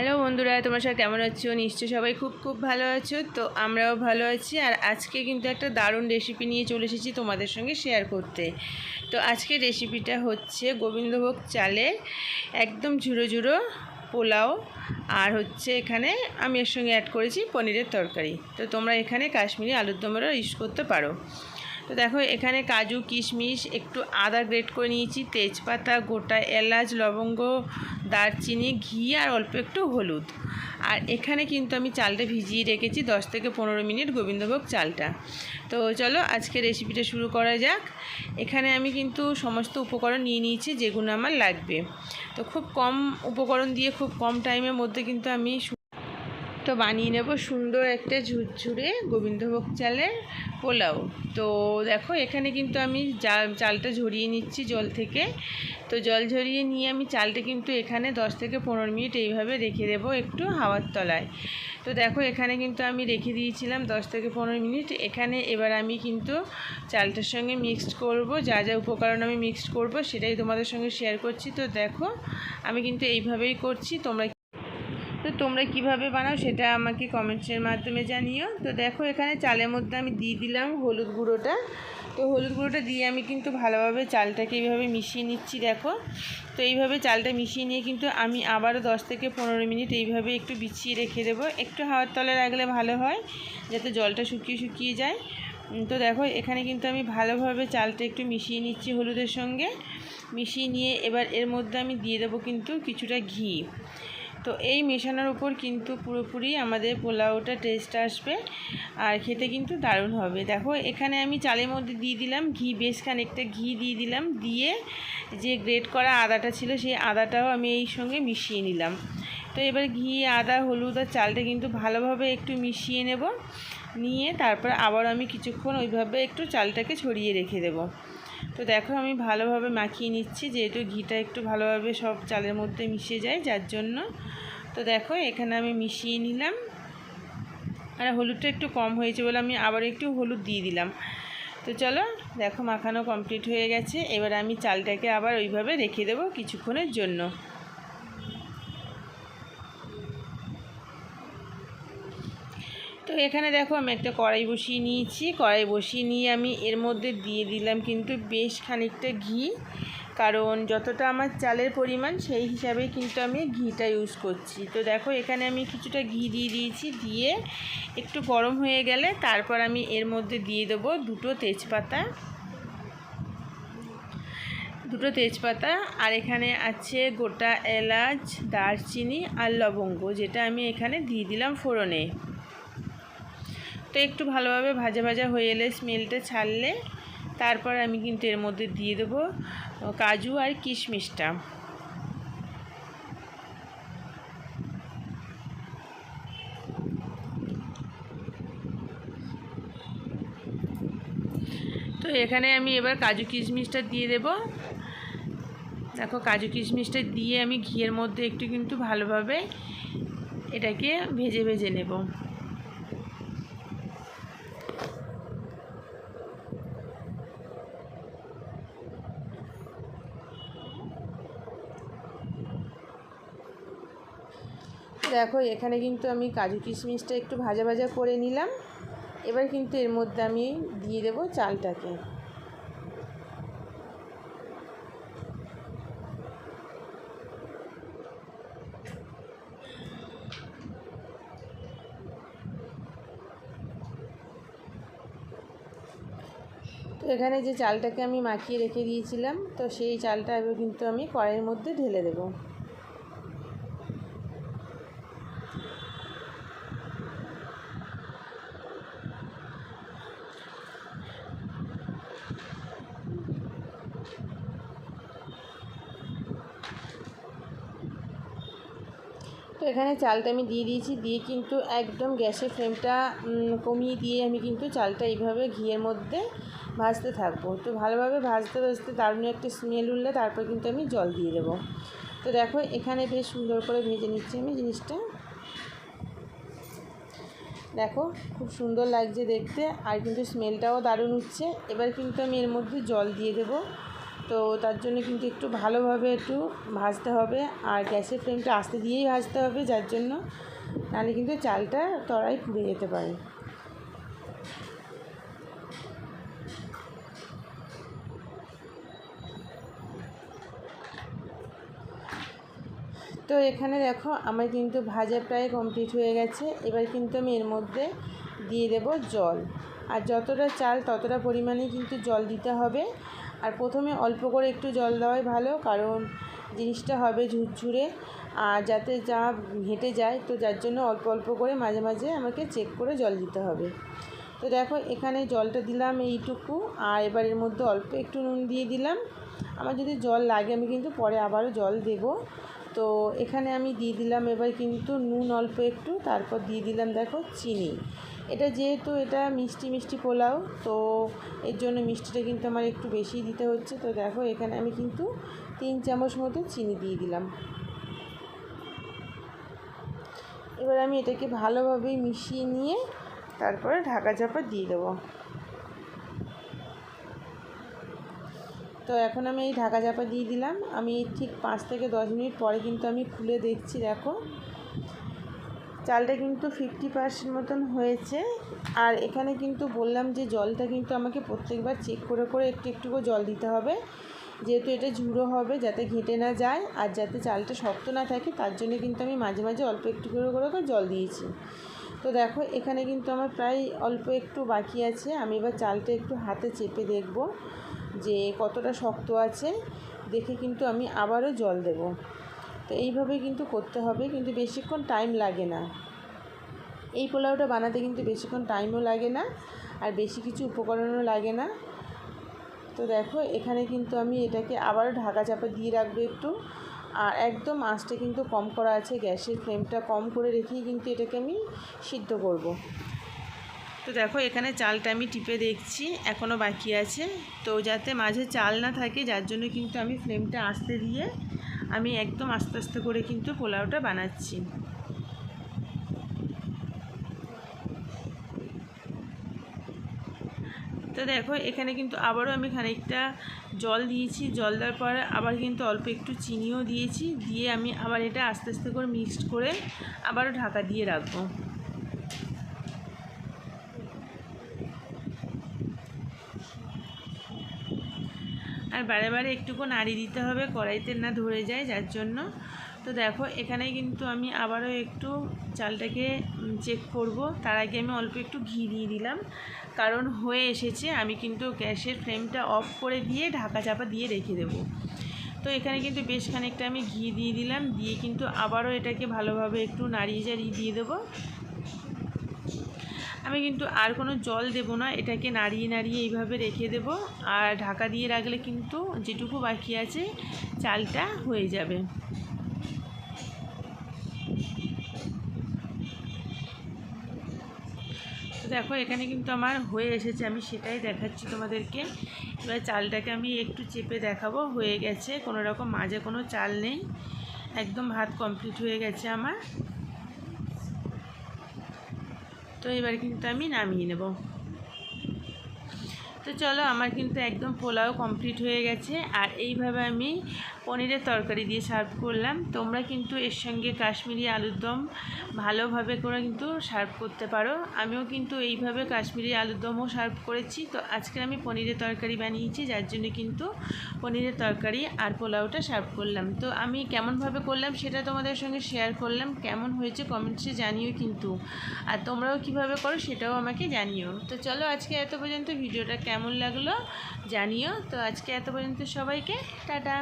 Hello বন্ধুরা, তোমরা সবাই কেমন আছো? নিশ্চয়ই সবাই খুব খুব ভালো আছো। তো আমরাও ভালো আছি। আর আজকে কিন্তু একটা দারুণ রেসিপি নিয়ে চলে এসেছি তোমাদের সঙ্গে শেয়ার করতে। তো আজকের রেসিপিটা হচ্ছে গোবিন্দভোগ চালে একদম ঝুড়ো ঝুড়ো পোলাও। আর হচ্ছে এখানে আমি এর সঙ্গে অ্যাড করেছি পনিরের তরকারি। তো তোমরা এখানে কাশ্মীরি আলুর দমেরও ইউজ করতে পারো। তো দেখো, এখানে কাজু, কিশমিশ, একটু আদা গ্রেট করে নিয়েছি, তেজপাতা, গোটা এলাচ, লবঙ্গ, দারচিনি, ঘি আর অল্প একটু হলুদ। আর এখানে কিন্তু আমি চালটা ভিজিয়ে রেখেছি দশ থেকে পনেরো মিনিট গোবিন্দভোগ চালটা। তো চলো আজকে রেসিপিটা শুরু করা যাক। এখানে আমি কিন্তু সমস্ত উপকরণ নিয়ে নিয়েছি যেগুলো আমার লাগবে। তো খুব কম উপকরণ দিয়ে খুব কম টাইমের মধ্যে কিন্তু আমি তো বানিয়ে নেব সুন্দর একটা ঝুরঝুরে গোবিন্দভোগ চালের পোলাও। তো দেখো, এখানে কিন্তু আমি চালটা ঝরিয়ে নিচ্ছি জল থেকে। তো জল ঝরিয়ে নিয়ে আমি চালটা কিন্তু এখানে দশ থেকে পনেরো মিনিট এইভাবে রেখে দেবো একটু হাওয়ার তলায়। তো দেখো, এখানে কিন্তু আমি রেখে দিয়েছিলাম দশ থেকে পনেরো মিনিট। এখানে এবার আমি কিন্তু চালটার সঙ্গে মিক্সড করব, যা যা উপকরণ আমি মিক্সড করব সেটাই তোমাদের সঙ্গে শেয়ার করছি। তো দেখো, আমি কিন্তু এইভাবেই করছি, তোমরা তোমরা কীভাবে বানাও সেটা আমাকে কমেন্টসের মাধ্যমে জানিও। তো দেখো, এখানে চালের মধ্যে আমি দিয়ে দিলাম হলুদ গুঁড়োটা। তো হলুদ গুঁড়োটা দিয়ে আমি কিন্তু ভালোভাবে চালটাকে এইভাবে মিশিয়ে নিচ্ছি, দেখো। তো এইভাবে চালটা মিশিয়ে নিয়ে কিন্তু আমি আবারও দশ থেকে পনেরো মিনিট এইভাবে একটু বিছিয়ে রেখে দেবো। একটু হাওয়ার তলে রাখলে ভালো হয়, যাতে জলটা শুকিয়ে শুকিয়ে যায়। তো দেখো, এখানে কিন্তু আমি ভালোভাবে চালটা একটু মিশিয়ে নিচ্ছি হলুদের সঙ্গে। মিশিয়ে নিয়ে এবার এর মধ্যে আমি দিয়ে দেবো কিন্তু কিছুটা ঘি। তো এই মেশানোর উপর কিন্তু পুরোপুরি আমাদের পোলাওটা টেস্ট আসবে, আর খেতে কিন্তু দারুণ হবে। দেখো, এখানে আমি চালের মধ্যে দিয়ে দিলাম ঘি, বেশ খানিকটা ঘি দিয়ে দিলাম, দিয়ে যে গ্রেট করা আদাটা ছিল সেই আদাটাও আমি এই সঙ্গে মিশিয়ে নিলাম। তো এবার ঘি, আদা, হলুদ আর চালটা কিন্তু ভালোভাবে একটু মিশিয়ে নেব, নিয়ে তারপর আবার আমি কিছুক্ষণ ওইভাবে একটু চালটাকে ছড়িয়ে রেখে দেবো। তো দেখো আমি ভালোভাবে মাখিয়ে নিচ্ছি, যেহেতু ঘিটা একটু ভালোভাবে সব চালের মধ্যে মিশে যায়, যার জন্য। তো দেখো, এখানে আমি মিশিয়ে নিলাম। আর হলুদটা একটু কম হয়েছে বলে আমি আবার একটু হলুদ দিয়ে দিলাম। তো চলো, দেখো মাখানো কমপ্লিট হয়ে গেছে। এবার আমি চালটাকে আবার ওইভাবে রেখে দেবো কিছুক্ষণের জন্য। তো এখানে দেখো আমি একটা কড়াই বসিয়ে নিয়েছি। কড়াই বসিয়ে নিয়ে আমি এর মধ্যে দিয়ে দিলাম কিন্তু বেশ খানিকটা ঘি। কারণ যতটা আমার চালের পরিমাণ, সেই হিসাবে কিন্তু আমি ঘিটা ইউজ করছি। তো দেখো এখানে আমি কিছুটা ঘি দিয়ে দিয়েছি। দিয়ে একটু গরম হয়ে গেলে তারপর আমি এর মধ্যে দিয়ে দেবো দুটো তেজপাতা। দুটো তেজপাতা আর এখানে আছে গোটা এলাচ, দারচিনি আর লবঙ্গ, যেটা আমি এখানে দিয়ে দিলাম ফোড়নে। একটু ভালোভাবে ভাজা ভাজা হয়ে এলে স্মেলটা ছাড়লে তারপর আমি কিন্তু এর মধ্যে দিয়ে দেবো কাজু আর কিশমিশটা। তো এখানে আমি এবার কাজু কিশমিশটা দিয়ে দেব। দেখো কাজু কিশমিশটা দিয়ে আমি ঘিয়ের মধ্যে একটু কিন্তু ভালোভাবে এটাকে ভেজে ভেজে নেব। দেখো, এখানে কিন্তু আমি কাজু কিশমিশটা একটু ভাজা ভাজা করে নিলাম। এবার কিন্তু এর মধ্যে আমি দিয়ে দেবো চালটাকে। তো এখানে যে চালটাকে আমি মাখিয়ে রেখে দিয়েছিলাম, তো সেই চালটা এবার কিন্তু আমি কড়াইয়ের মধ্যে ঢেলে দেবো। এখানে চালটা আমি দিয়ে দিয়েছি, দিয়ে কিন্তু একদম গ্যাসের ফ্লেমটা কমিয়ে দিয়ে আমি কিন্তু চালটা এইভাবে ঘিয়ের মধ্যে ভাজতে থাকব। তো ভালোভাবে ভাজতে ভাজতে দারুণ একটা স্মেল উঠলে তারপর কিন্তু আমি জল দিয়ে দেবো। তো দেখো, এখানে বেশ সুন্দর করে ভেজে নিচ্ছি আমি জিনিসটা। দেখো, খুব সুন্দর লাগছে দেখতে, আর কিন্তু স্মেলটাও দারুণ উঠছে। এবার কিন্তু আমি এর মধ্যে জল দিয়ে দেবো। তো তার জন্য কিন্তু একটু ভালোভাবে একটু ভাজতে হবে আর গ্যাসের ফ্লেমটা আস্তে দিয়েই ভাজতে হবে, যার জন্য নাহলে কিন্তু চালটা তরাই পুড়ে যেতে পারে। তো এখানে দেখো আমার কিন্তু ভাজা প্রায় কমপ্লিট হয়ে গেছে। এবার কিন্তু আমি এর মধ্যে দিয়ে দেব জল। আর যতটা চাল ততটা পরিমাণে কিন্তু জল দিতে হবে। আর প্রথমে অল্প করে একটু জল দেওয়াই ভালো, কারণ জিনিসটা হবে ঝুরঝুরে। আর যাতে যা হেঁটে যায়, তো যার জন্য অল্প অল্প করে মাঝে মাঝে আমাকে চেক করে জল দিতে হবে। তো দেখো, এখানে জলটা দিলাম এইটুকু, আর এবার এর মধ্যে অল্প একটু নুন দিয়ে দিলাম। আমার যদি জল লাগে, আমি কিন্তু পরে আবারও জল দেব। তো এখানে আমি দিয়ে দিলাম এবার কিন্তু নুন অল্প একটু, তারপর দিয়ে দিলাম দেখো চিনি। এটা যেহেতু এটা মিষ্টি মিষ্টি পোলাও, তো এর জন্য মিষ্টিটা কিন্তু আমার একটু বেশি দিতে হচ্ছে। তো দেখো এখানে আমি কিন্তু তিন চামচ মতো চিনি দিয়ে দিলাম। এবার আমি এটাকে ভালোভাবে মিশিয়ে নিয়ে তারপরে ঢাকা চাপা দিয়ে দেবো। তো এখন আমি এই ঢাকা চাপা দিয়ে দিলাম। আমি ঠিক পাঁচ থেকে দশ মিনিট পরে কিন্তু আমি খুলে দেখছি, দেখো। চালটা কিন্তু ফিফটি পার্সেন্ট মতন হয়েছে। আর এখানে কিন্তু বললাম যে জলটা কিন্তু আমাকে প্রত্যেকবার চেক করে করে একটু একটু করে জল দিতে হবে। যেহেতু এটা ঝুড়ো হবে, যাতে ঘেঁটে না যায় আর যাতে চালটা শক্ত না থাকে, তার জন্য কিন্তু আমি মাঝে মাঝে অল্প একটু করে করে জল দিয়েছি। তো দেখো, এখানে কিন্তু আমার প্রায় অল্প একটু বাকি আছে। আমি এবার চালটা একটু হাতে চেপে দেখব যে কতটা শক্ত আছে। দেখে কিন্তু আমি আবারও জল দেব। তো এইভাবে কিন্তু করতে হবে, কিন্তু বেশিক্ষণ টাইম লাগে না। এই পোলাওটা বানাতে কিন্তু বেশিক্ষণ টাইমও লাগে না, আর বেশি কিছু উপকরণও লাগে না। তো দেখো, এখানে কিন্তু আমি এটাকে আবারও ঢাকা চাপা দিয়ে রাখব একটু। আর একদম আঁচটা কিন্তু কম করা আছে, গ্যাসের ফ্লেমটা কম করে রেখেই কিন্তু এটাকে আমি সিদ্ধ করব। তো দেখো এখানে চালটা আমি টিপে দেখছি এখনও বাকি আছে তো যাতে মাঝে চাল না থাকে, যার জন্য কিন্তু আমি ফ্লেমটা আসতে দিয়ে আমি একদম আস্তে আস্তে করে কিন্তু পোলাওটা বানাচ্ছি তো দেখো, এখানে কিন্তু আবারও আমি খানিকটা জল দিয়েছি। জল দেওয়ার পরে আবার কিন্তু অল্প একটু চিনিও দিয়েছি। দিয়ে আমি আবার এটা আস্তে আস্তে করে মিক্সড করে আবারও ঢাকা দিয়ে রাখব। আর বারে বারে একটুকু নাড়ি দিতে হবে, কড়াইতে না ধরে যায়, যার জন্য তো দেখো এখানে কিন্তু আমি আবারও একটু চালটাকে চেক করব। তার আগে আমি অল্প একটু ঘি দিয়ে দিলাম। কারণ হয়ে এসেছে, আমি কিন্তু গ্যাসের ফ্লেমটা অফ করে দিয়ে ঢাকা চাপা দিয়ে রেখে দেব। তো এখানে কিন্তু বেশ খানিকটা আমি ঘি দিয়ে দিলাম। দিয়ে কিন্তু আবারও এটাকে ভালোভাবে একটু নাড়িয়ে চাড়িয়ে দিয়ে দেবো। আমি কিন্তু আর কোনো জল দেব না, এটাকে নাড়িয়ে নাড়িয়ে এইভাবে রেখে দেব। আর ঢাকা দিয়ে রাখলে কিন্তু যেটুকু বাকি আছে, চালটা হয়ে যাবে। দেখো, এখানে কিন্তু আমার হয়ে এসেছে, আমি সেটাই দেখাচ্ছি তোমাদেরকে। এবার চালটাকে আমি একটু চেপে দেখাবো, হয়ে গেছে, কোনো রকম মাঝে কোনো চাল নেই। একদম ভাত কমপ্লিট হয়ে গেছে আমার। তো এবার কিন্তু আমি নামিয়ে নেব। তো চলো, আমার কিন্তু একদম পোলাও কমপ্লিট হয়ে গেছে। আর এইভাবে আমি পনিরের তরকারি দিয়ে সার্ভ করলাম। তোমরা কিন্তু এর সঙ্গে কাশ্মীরি আলুর দম ভালোভাবে করে কিন্তু সার্ভ করতে পারো। আমিও কিন্তু এইভাবে কাশ্মীরি আলুর দমও সার্ভ করেছি। তো আজকে আমি পনিরের তরকারি বানিয়েছি, যার জন্য কিন্তু পনিরের তরকারি আর পোলাওটা সার্ভ করলাম। তো আমি কেমনভাবে করলাম সেটা তোমাদের সঙ্গে শেয়ার করলাম। কেমন হয়েছে কমেন্টসে জানিও কিন্তু। আর তোমরাও কীভাবে করো সেটাও আমাকে জানিও। তো চলো, আজকে এত পর্যন্ত। ভিডিওটা কেমন লাগল জানিও। তো আজকে এত পর্যন্ত সবাইকে টাটা।